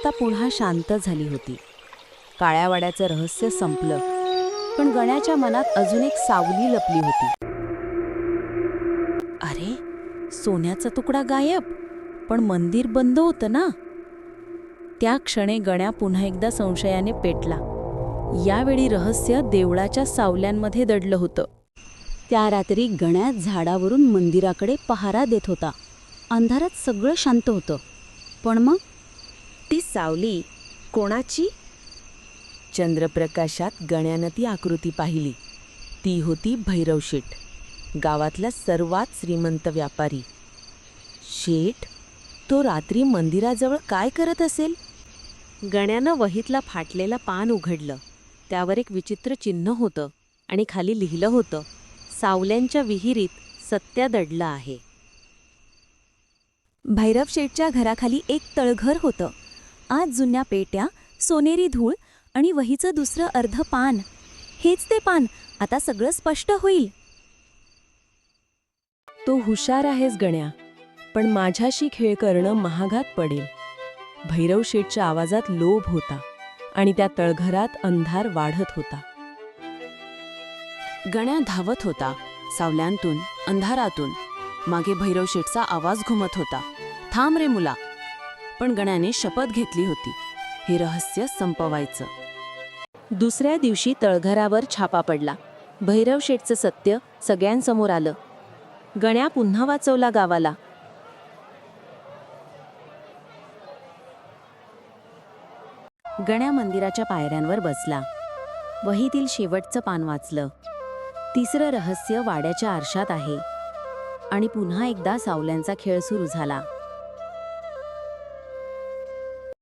आता पुन्हा शांत झाली होती. काळ्यावाड्याचं रहस्य संपलं पण गण्याच्या मनात अजून एक सावली लपली होती. अरे सोन्याचा तुकडा गायब पण मंदिर बंद होतं ना? त्या क्षणे गण्या पुन्हा एकदा संशयाने पेटला. यावेळी रहस्य देवळाच्या सावल्यांमध्ये दडलं होतं. त्या रात्री गण्या झाडावरून मंदिराकडे पहारा देत होता. अंधारात सगळं शांत होतं. पण मग? ती सावली. कोणाची? चंद्रप्रकाशात गण्यानं ती आकृती पाहिली. ती होती भैरव शेठ गावातला सर्वात श्रीमंत व्यापारी. शेठ तो रात्री मंदिराजवळ काय करत असेल? गण्यानं वहीतला फाटलेला पान उघडलं. त्यावर एक विचित्र चिन्ह होतं आणि खाली लिहिलं होतं सावल्यांच्या विहिरीत सत्या दडलं आहे. भैरव शेठच्या घराखाली एक तळघर होतं. आज जुन्या पेट्या सोनेरी धूळ आणि वहीचं दुसरं अर्ध पान. हेच ते पान. आता सगळं स्पष्ट होईल. तो हुशार आहेस गण्या. पण माझ्याशी खेळ करणं महागात पडेल. भैरव शेठच्या आवाजात लोभ होता आणि त्या तळघरात अंधार वाढत होता. गण्या धावत होता. सावल्यांतून अंधारातून. मागे भैरव शेठचा आवाज घुमत होता. थांब रे मुला. पण गण्याने शपथ घेतली होती. हे रहस्य संपवायचं. दुसऱ्या दिवशी तळघरावर छापा पडला. भैरव शेठचं सत्य सगळ्यांसमोर आलं. गण्या पुन्हा वाचवला गावाला. गण्या मंदिराच्या पायऱ्यांवर बसला. वहीतील शेवटचं पान वाचलं. तिसरं रहस्य वाड्याच्या आरशात आहे. आणि पुन्हा एकदा सावल्यांचा खेळ सुरू झाला.